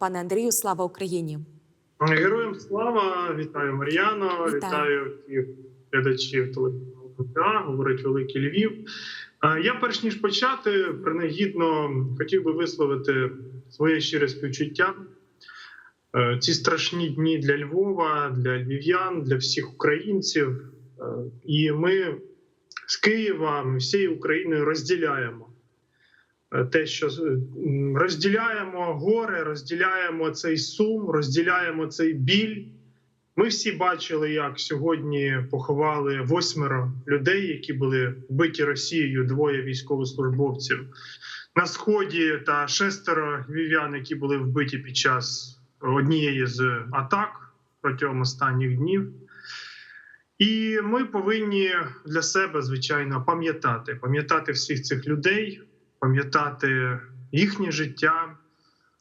пане Андрію. Слава Україні! Героям слава, вітаю Мар'яно, Вітаю. вітаю всіх глядачів телеканалу говорить Великий Львів. Я, перш ніж почати, принагідно хотів би висловити своє щире співчуття. Е, Ці страшні дні для Львова, для львів'ян, для всіх українців. Е, І ми з Києва, ми всією Україною розділяємо те, що розділяємо горе, розділяємо цей сум, розділяємо цей біль. Ми всі бачили, як сьогодні поховали восьмеро людей, які були вбиті Росією, двоє військовослужбовців на сході та шестеро львів'ян, які були вбиті під час однієї з атак протягом останніх днів. І ми повинні для себе, звичайно, пам'ятати, пам'ятати всіх цих людей, пам'ятати їхнє життя.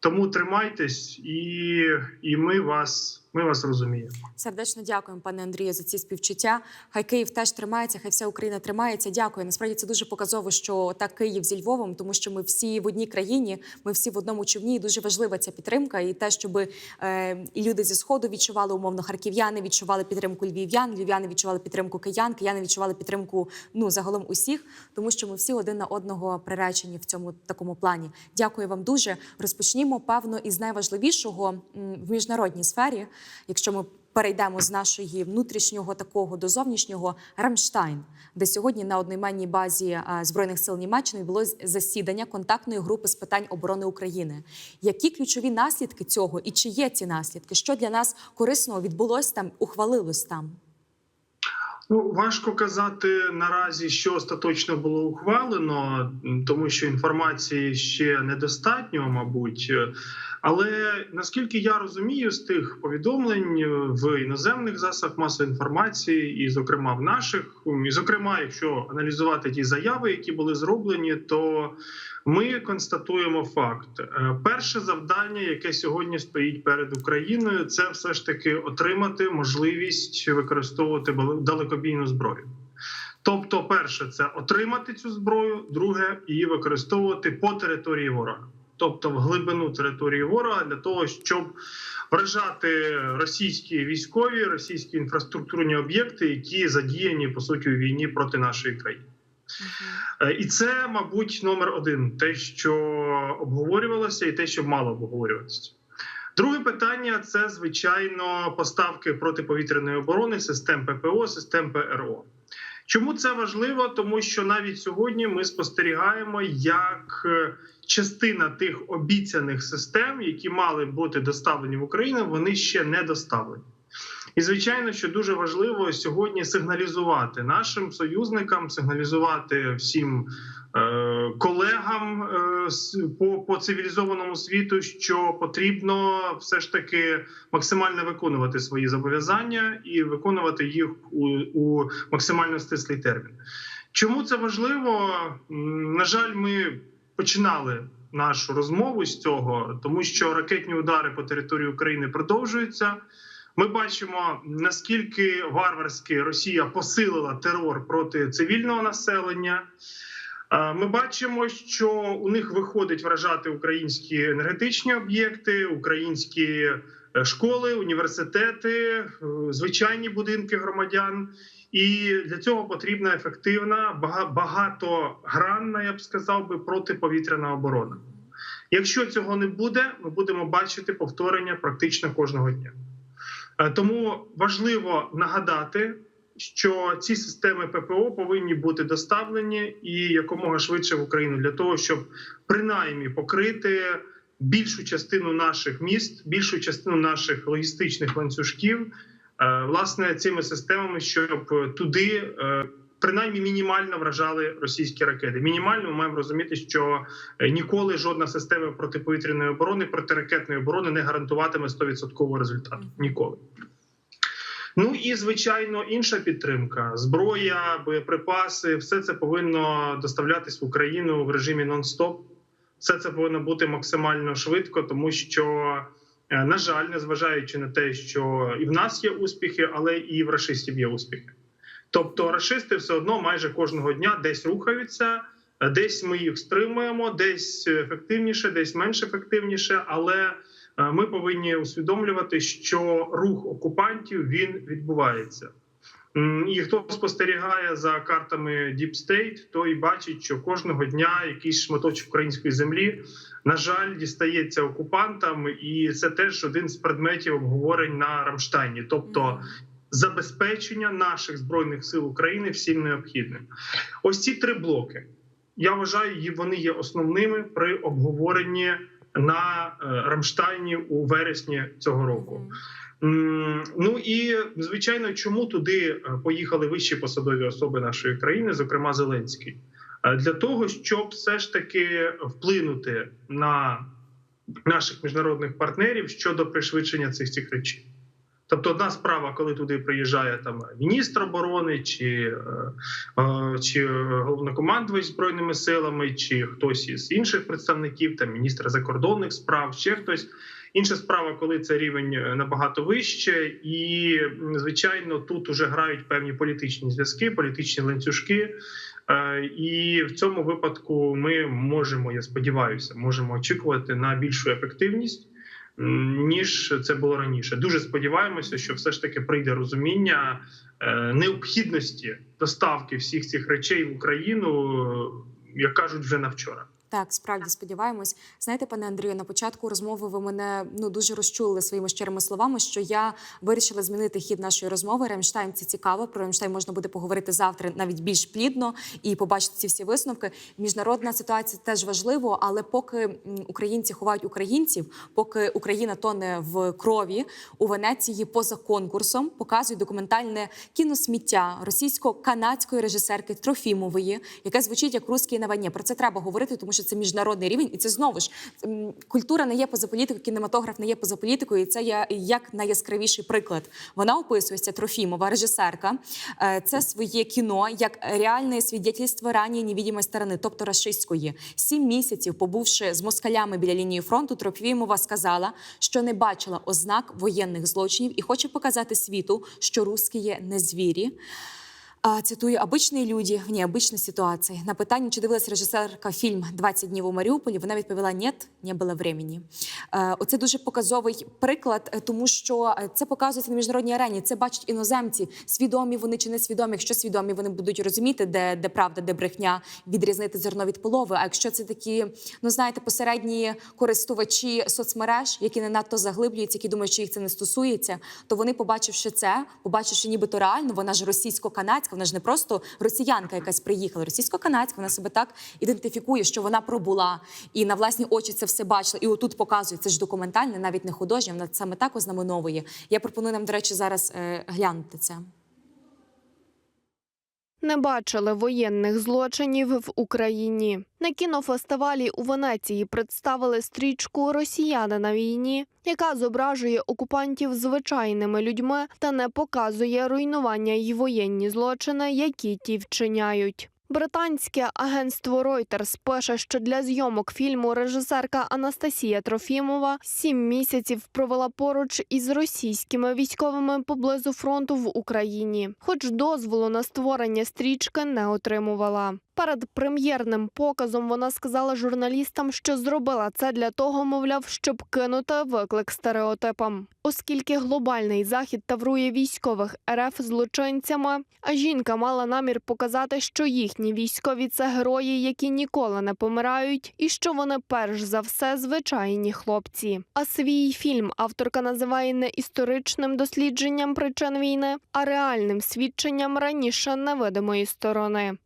Тому тримайтесь, і, і ми вас, ми вас розуміємо. Сердечно дякуємо, пане Андрію, за ці співчуття. Хай Київ теж тримається, хай вся Україна тримається. Дякую. Насправді це дуже показово, що так Київ зі Львовом, тому що ми всі в одній країні, ми всі в одному човні. І дуже важлива ця підтримка. І те, щоб е, люди зі сходу відчували умовно харків'яни, відчували підтримку львів'ян, львів'яни відчували підтримку киян, кияни відчували підтримку ну загалом усіх, тому що ми всі один на одного приречені в цьому такому плані. Дякую вам дуже. Розпочнімо певно із найважливішого в міжнародній сфері, якщо ми перейдемо з нашої внутрішнього такого до зовнішнього Рамштайн, де сьогодні на одноіменній базі збройних сил Німеччини було засідання контактної групи з питань оборони України. Які ключові наслідки цього і чи є ці наслідки? Що для нас корисного відбулось там, ухвалилось там? Ну, важко казати наразі, що остаточно було ухвалено, тому що інформації ще недостатньо, мабуть. Але наскільки я розумію з тих повідомлень в іноземних засобах масової інформації, і, зокрема, в наших, і зокрема, якщо аналізувати ті заяви, які були зроблені, то ми констатуємо факт: Е, перше завдання, яке сьогодні стоїть перед Україною, це все ж таки отримати можливість використовувати далекобійну зброю. Тобто, перше, це отримати цю зброю, друге її використовувати по території ворога, тобто в глибину території ворога, для того, щоб вражати російські військові, російські інфраструктурні об'єкти, які задіяні по суті у війні проти нашої країни. Е, І це, мабуть, номер один: те, що обговорювалося, і те, що мало обговорюватися. Друге питання це звичайно поставки протиповітряної оборони, систем ППО, систем ПРО. Чому це важливо? Тому що навіть сьогодні ми спостерігаємо, як е, частина тих обіцяних систем, які мали бути доставлені в Україну, вони ще не доставлені. І звичайно, що дуже важливо сьогодні сигналізувати нашим союзникам, сигналізувати всім е, колегам е, по, по цивілізованому світу, що потрібно все ж таки максимально виконувати свої зобов'язання і виконувати їх у, у максимально стислий термін. Чому це важливо? На жаль, ми починали нашу розмову з цього, тому що ракетні удари по території України продовжуються. Ми бачимо наскільки варварськи Росія посилила терор проти цивільного населення. Ми бачимо, що у них виходить вражати українські енергетичні об'єкти, українські е, школи, університети, е, звичайні будинки громадян. І для цього потрібна ефективна, бага- багатогранна, я б сказав би, протиповітряна оборона. Якщо цього не буде, ми будемо бачити повторення практично кожного дня. Е, Тому важливо нагадати, що ці системи ППО повинні бути доставлені і якомога швидше в Україну для того, щоб принаймні покрити більшу частину наших міст, більшу частину наших логістичних ланцюжків, е, власне, цими системами, щоб туди. Принаймні мінімально вражали російські ракети. Мінімально ми маємо розуміти, що е, ніколи жодна система протиповітряної оборони, протиракетної оборони не гарантуватиме 100% результату. Ніколи. Ну і звичайно, інша підтримка: зброя, боєприпаси, все це повинно доставлятись в Україну в режимі нон-стоп. Все це повинно бути максимально швидко, тому що, е, на жаль, незважаючи на те, що і в нас є успіхи, але і в рашистів є успіхи. Тобто, рашисти все одно майже кожного дня десь рухаються, десь ми їх стримуємо, десь ефективніше, десь менш ефективніше, але е, ми повинні усвідомлювати, що рух окупантів він відбувається. І хто спостерігає за картами Deep State, той бачить, що кожного дня якийсь шматочок української землі, на жаль, дістається окупантам, і це теж один з предметів обговорень на Рамштайні, тобто забезпечення наших збройних сил України всім необхідним. Ось ці три блоки. Я вважаю, вони є основними при обговоренні на е, Рамштайні у вересні цього року. Ну і звичайно, чому туди е, поїхали вищі посадові особи нашої країни, зокрема Зеленський, Е, для того, щоб все ж таки вплинути на наших міжнародних партнерів щодо пришвидшення цих цих речей. Тобто, одна справа, коли туди приїжджає там міністр оборони, чи, е, е, чи головнокомандувач збройними силами, чи хтось із інших представників, там міністр закордонних справ, ще хтось. Інша справа, коли це рівень е, набагато вище, і звичайно, тут уже грають певні політичні зв'язки, політичні ланцюжки. І в цьому випадку ми можемо, я сподіваюся, можемо очікувати на більшу ефективність. Ніж це було раніше, дуже сподіваємося, що все ж таки прийде розуміння е, необхідності доставки всіх цих речей в Україну, е, як кажуть, вже на вчора. Так, справді сподіваємось. Знаєте, пане Андрію, на початку розмови ви мене ну дуже розчулили своїми щирими словами, що я вирішила змінити хід нашої розмови. Ремштайн це цікаво. Про Ремштайн можна буде поговорити завтра навіть більш плідно і побачити ці всі висновки. Міжнародна ситуація теж важливо, але поки українці ховають українців, поки Україна тоне в крові у Венеції поза конкурсом, показують документальне кіносміття російсько-канадської режисерки Трофімової, яке звучить як русський на війні. Про це треба говорити, тому що це міжнародний рівень, і це знову ж культура не є поза політикою, кінематограф не є поза політикою. І це є як найяскравіший приклад. Вона описується Трофімова, режисерка. Е, Це своє кіно як реальне свідетельство ранньої невідимої сторони, тобто рашистської. Сім місяців, побувши з москалями біля лінії фронту, Трофімова сказала, що не бачила ознак воєнних злочинів і хоче показати світу, що русські є не звірі. Цитую, обичні люди в необычной ситуації. На питання, чи дивилась режисерка фільм «20 днів у Маріуполі, вона відповіла: «Ні, не було времени. Е, Оце дуже показовий приклад, е, тому що е, це показується на міжнародній арені. Це бачать іноземці, свідомі вони чи не свідомі. Якщо свідомі, вони будуть розуміти, де, де правда, де брехня, відрізнити зерно від полови. А якщо це такі, ну знаєте, посередні користувачі соцмереж, які не надто заглиблюються, які думають, що їх це не стосується, то вони, побачивши це, побачивши, нібито реально, вона ж російсько-канадська, вона ж не просто росіянка, якась приїхала. Російсько-канадська, вона себе так ідентифікує, що вона пробула і на власні очі це все бачила. І отут показує це ж документальне, навіть не художнє, вона саме так ознаменовує. Я пропоную нам, до речі, зараз е, глянути це. Не бачили воєнних злочинів в Україні. На кінофестивалі у Венеції представили стрічку Росіяни на війні, яка зображує окупантів звичайними людьми та не показує руйнування й воєнні злочини, які ті вчиняють. Британське агентство Reuters пише, що для зйомок фільму режисерка Анастасія Трофімова сім місяців провела поруч із російськими військовими поблизу фронту в Україні, хоч дозволу на створення стрічки не отримувала. Перед прем'єрним показом вона сказала журналістам, що зробила це для того, мовляв, щоб кинути виклик стереотипам, оскільки глобальний захід таврує військових РФ злочинцями. А жінка мала намір показати, що їхні військові це герої, які ніколи не помирають, і що вони перш за все звичайні хлопці. А свій фільм авторка називає не історичним дослідженням причин війни, а реальним свідченням раніше невидимої сторони.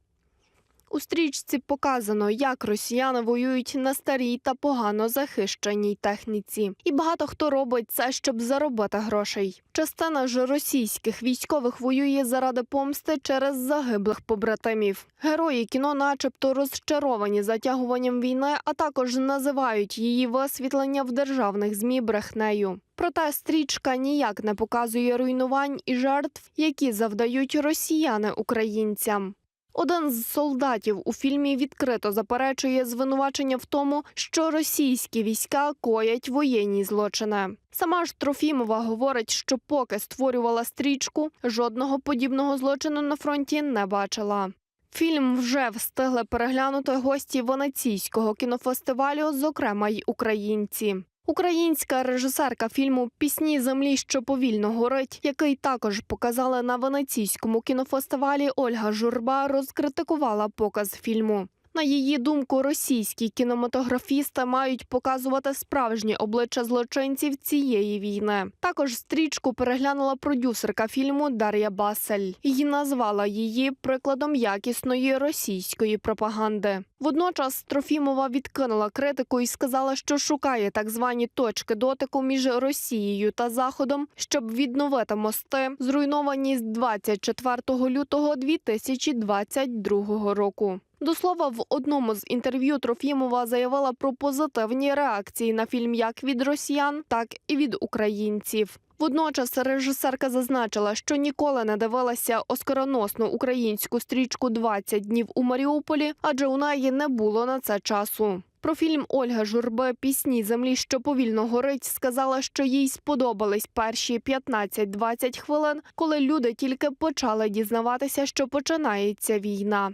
У стрічці показано, як росіяни воюють на старій та погано захищеній техніці, і багато хто робить це, щоб заробити грошей. Частина ж російських військових воює заради помсти через загиблих побратимів. Герої кіно, начебто, розчаровані затягуванням війни, а також називають її висвітлення в державних змі брехнею. Проте стрічка ніяк не показує руйнувань і жертв, які завдають росіяни українцям. Один з солдатів у фільмі відкрито заперечує звинувачення в тому, що російські війська коять воєнні злочини. Сама ж Трофімова говорить, що поки створювала стрічку, жодного подібного злочину на фронті не бачила. Фільм вже встигли переглянути гості Венеційського кінофестивалю, зокрема й українці. Українська режисерка фільму Пісні землі, що повільно горить, який також показали на венеційському кінофестивалі. Ольга Журба розкритикувала показ фільму. На її думку, російські кінематографісти мають показувати справжні обличчя злочинців цієї війни. Також стрічку переглянула продюсерка фільму Дар'я Басель і назвала її прикладом якісної російської пропаганди. Водночас Трофімова відкинула критику і сказала, що шукає так звані точки дотику між Росією та Заходом, щоб відновити мости, зруйновані з 24 лютого 2022 року. До слова, в одному з інтерв'ю Трофімова заявила про позитивні реакції на фільм як від росіян, так і від українців. Водночас режисерка зазначила, що ніколи не дивилася оскароносну українську стрічку «20 днів у Маріуполі, адже у неї не було на це часу. Про фільм Ольга Журби Пісні землі, що повільно горить, сказала, що їй сподобались перші 15-20 хвилин, коли люди тільки почали дізнаватися, що починається війна.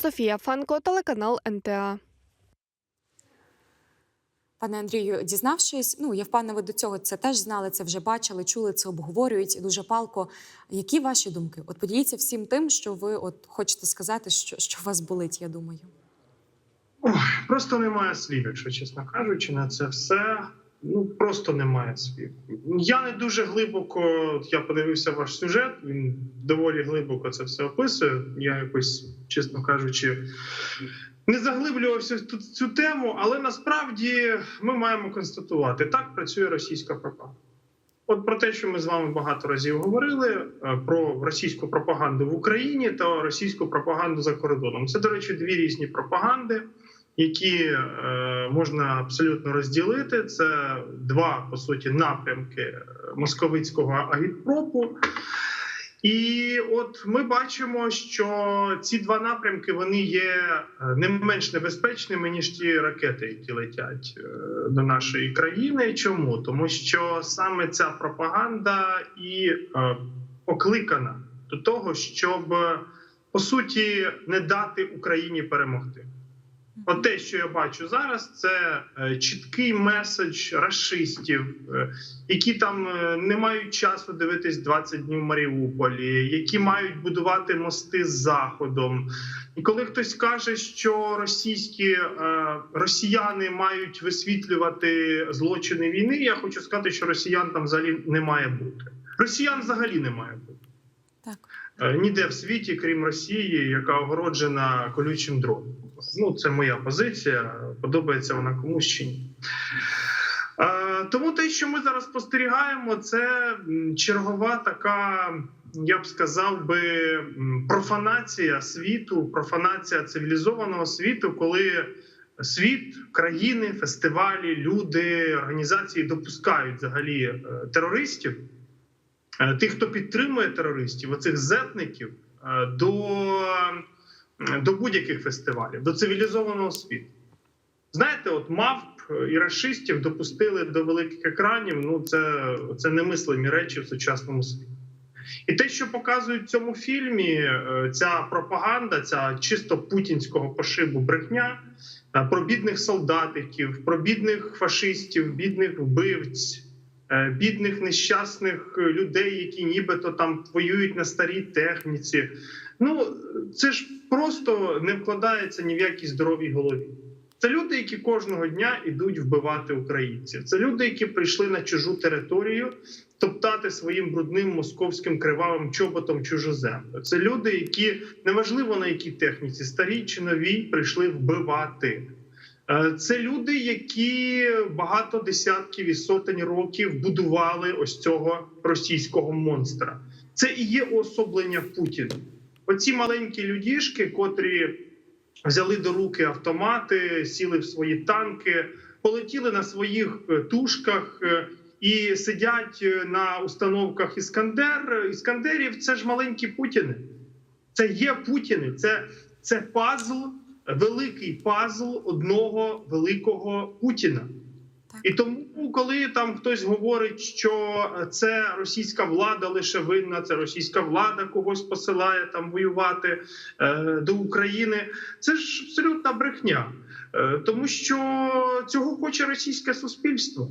Софія Фенко, телеканал НТА. Пане Андрію, дізнавшись, ну я впевнена, ви до цього це теж знали, це вже бачили, чули, це обговорюють дуже палко. Які ваші думки? От поділіться всім тим, що ви от хочете сказати, що, що вас болить, я думаю. Просто немає слів, якщо чесно кажучи, на це все. Ну просто немає слів. Я не дуже глибоко. Я подивився ваш сюжет. Він доволі глибоко це все описує. Я якось, чесно кажучи, не заглиблювався в цю тему, але насправді ми маємо констатувати, так працює російська пропаганда. От про те, що ми з вами багато разів говорили, е, про російську пропаганду в Україні та російську пропаганду за кордоном. Це, до речі, дві різні пропаганди, які е, можна абсолютно розділити. Це два по суті напрямки е, московицького агітпропу. І от ми бачимо, що ці два напрямки вони є е, не менш небезпечними ніж ті ракети, які летять до нашої країни. Чому? Тому що саме ця пропаганда і покликана до того, щоб по суті не дати Україні перемогти. От те, що я бачу зараз, це е, чіткий меседж расистів, е, які там е, не мають часу дивитись 20 днів в Маріуполі, які мають будувати мости з заходом. І коли хтось каже, що російські росіяни мають висвітлювати злочини війни, я хочу сказати, що росіян там взагалі не має бути. Росіян взагалі не має бути. Так. Ніде в світі, крім Росії, яка огороджена колючим дроном. Ну, це моя позиція. Подобається вона комусь чи ні. Е, Тому те, що ми зараз спостерігаємо, це чергова така, я б сказав би, профанація світу, профанація цивілізованого світу, коли світ, країни, фестивалі, люди, організації допускають взагалі е, терористів, е, тих, хто підтримує терористів, оцих зетників, до, до будь-яких фестивалів, до цивілізованого світу. Знаєте, от мавп і расистів допустили до великих екранів. Ну це, це немислимі речі в сучасному світі. І те, що показують в цьому фільмі, е, ця пропаганда, ця чисто путінського пошибу брехня е, про бідних солдатиків, про бідних фашистів, бідних вбивць, е, бідних нещасних людей, які нібито там воюють на старій техніці. Ну це ж просто не вкладається ні в якій здоровій голові. Це люди, які кожного дня йдуть вбивати українців. Це люди, які прийшли на чужу територію топтати своїм брудним московським кривавим чоботом чужу землю. Це люди, які неважливо на якій техніці, старій чи новій, прийшли вбивати. Е, Це люди, які багато десятків і сотень років будували ось цього російського монстра. Це і є уособлення Путіна. Оці маленькі людішки, котрі взяли до руки автомати, сіли в свої танки, полетіли на своїх е, тушках е, і сидять на установках Іскандер. Іскандерів це ж маленькі Путіни. Це є Путіни. Це, це пазл, великий пазл одного великого Путіна. І тому, коли там хтось говорить, що це російська влада лише винна, це російська влада когось посилає там воювати е, до України, це ж абсолютна брехня. Е, Тому що цього хоче російське суспільство.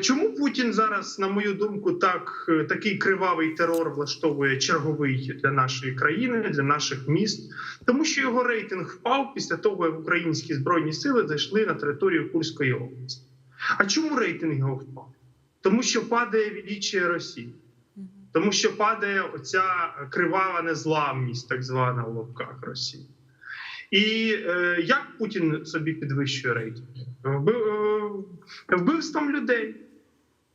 Чому Путін зараз, на мою думку, так е, такий кривавий терор влаштовує черговий для нашої країни, для наших міст? Тому що його рейтинг впав після того, як українські збройні сили зайшли на територію Курської області. А чому рейтинг його впав? Тому що падає відіччя Росії, тому що падає оця кривава незламність, так звана в лапках Росії. І е, як Путін собі підвищує рейтинг? Вбив, е, вбивством людей,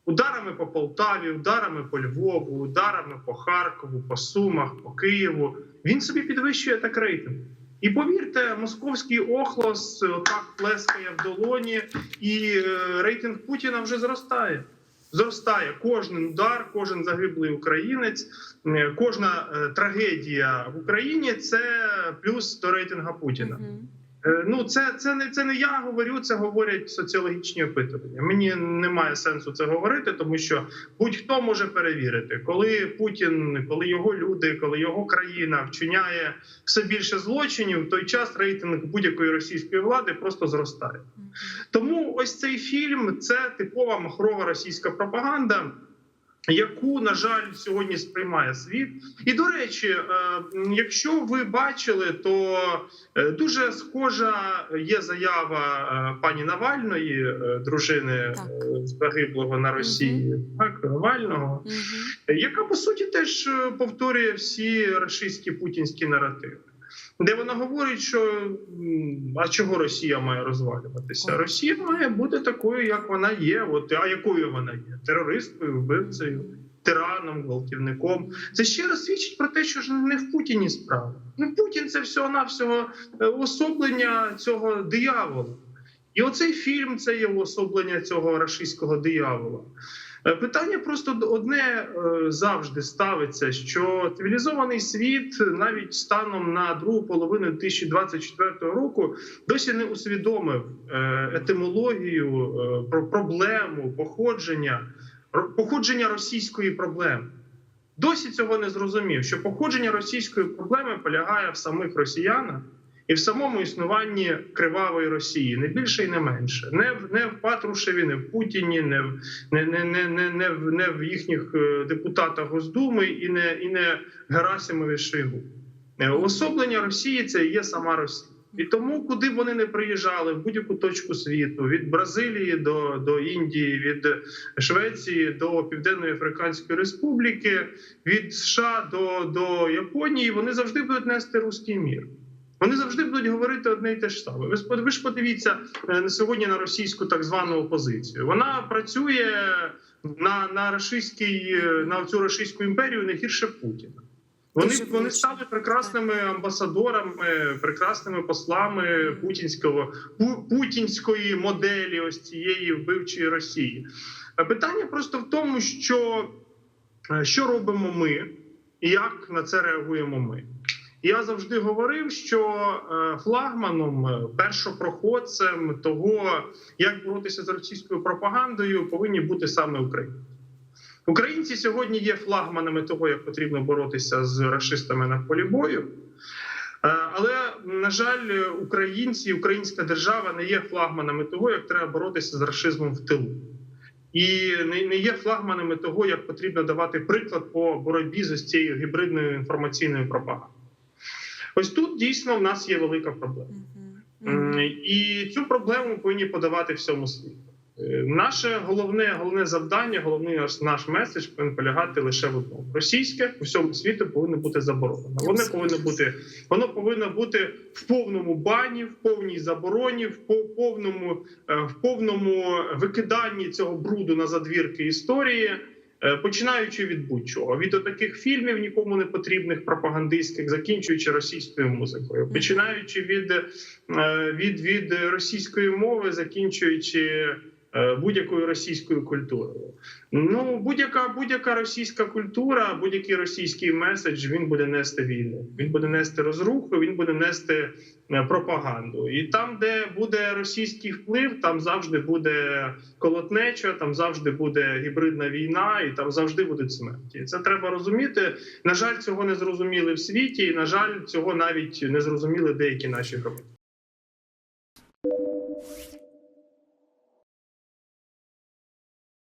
ударами по Полтаві, ударами по Львову, ударами по Харкову, по Сумах, по Києву. Він собі підвищує так рейтинг. І повірте, московський охлос отак плескає в долоні, і е, рейтинг Путіна вже зростає. Зростає кожен удар, кожен загиблий українець, кожна е, трагедія в Україні це плюс до рейтинга Путіна. Е, Ну, це, це не це не я говорю, це говорять соціологічні опитування. Мені немає сенсу це говорити, тому що будь-хто може перевірити, коли Путін, коли його люди, коли його країна вчиняє все більше злочинів, в той час рейтинг будь-якої російської влади просто зростає. Тому ось цей фільм це типова махрова російська пропаганда. Яку на жаль сьогодні сприймає світ, і до речі, е, якщо ви бачили, то е, дуже схожа є заява е, пані Навальної, дружини Так. загиблого на Росії, так Навального, Мгм. яка по суті теж повторює всі рашистські путінські наративи, де вона говорить, що а чого Росія має розвалюватися? Росія має бути такою, як вона є. От а якою вона є? Терористкою, вбивцею, тираном, гвалтівником. Це ще раз свідчить про те, що ж не в Путіні справа. Ну Путін це всього навсього особлення цього диявола. І оцей фільм це є уособлення цього рашистського диявола. Е, Питання просто одне е, завжди ставиться: що цивілізований світ навіть станом на другу половину 2024 року досі не усвідомив е, етимологію, про проблему походження, походження російської проблеми. Досі цього не зрозумів, що походження російської проблеми полягає в самих росіянах і в самому існуванні кривавої Росії, не більше і не менше, не в не в Патрушеві, не в Путіні, не в не, не, не, не, в, не в їхніх е, депутатах Госдуми і не і не Герасимові Шойгу. Е, Особлення Росії це є сама Росія. І тому, куди б вони не приїжджали, в будь-яку точку світу, від Бразилії до, до Індії, від Швеції до Південної Африканської Республіки, від США до, до Японії, вони завжди будуть нести руський мір. Вони завжди будуть говорити одне й те ж саме. Ви ж подивіться е, на сьогодні на російську так звану опозицію. Вона працює на, на рашистський, е, на цю російську імперію не гірше Путіна. Вони, вони стали прекрасними амбасадорами, прекрасними послами путінського пу- путінської моделі ось цієї вбивчої Росії. Е, Питання просто в тому, що що робимо ми, і як на це реагуємо ми. Я завжди говорив, що е, флагманом, е, першопроходцем того, як боротися з російською пропагандою, повинні бути саме українці. Українці сьогодні є флагманами того, як потрібно боротися з расистами на полі бою. Е, Але на жаль, українці, українська держава не є флагманами того, як треба боротися з расизмом в тилу, і не, не є флагманами того, як потрібно давати приклад по боротьбі з цією гібридною інформаційною пропагандою. Ось тут дійсно в нас є велика проблема. Мгм. І цю проблему повинні подавати всьому світу. Е, Наше головне головне завдання, головний наш, наш меседж повинен полягати лише в одному: російське по всьому світу повинно бути заборонено. Воно повинно бути воно повинно бути в повному бані, в повній забороні, в по- повному е, в повному викиданні цього бруду на задвірки історії. Е, Починаючи від будь-чого, від таких фільмів нікому не потрібних пропагандистських, закінчуючи російською музикою, починаючи від, е, від, від російської мови, закінчуючи будь-якою російською культурою. Ну, будь-яка будь-яка російська культура, будь-який російський меседж він буде нести війну. Він буде нести розруху, він буде нести е, пропаганду. І там, де буде російський вплив, там завжди буде колотнеча, там завжди буде гібридна війна, і там завжди будуть смерті. Це треба розуміти. На жаль, цього не зрозуміли в світі, і на жаль, цього навіть не зрозуміли деякі наші громадяни.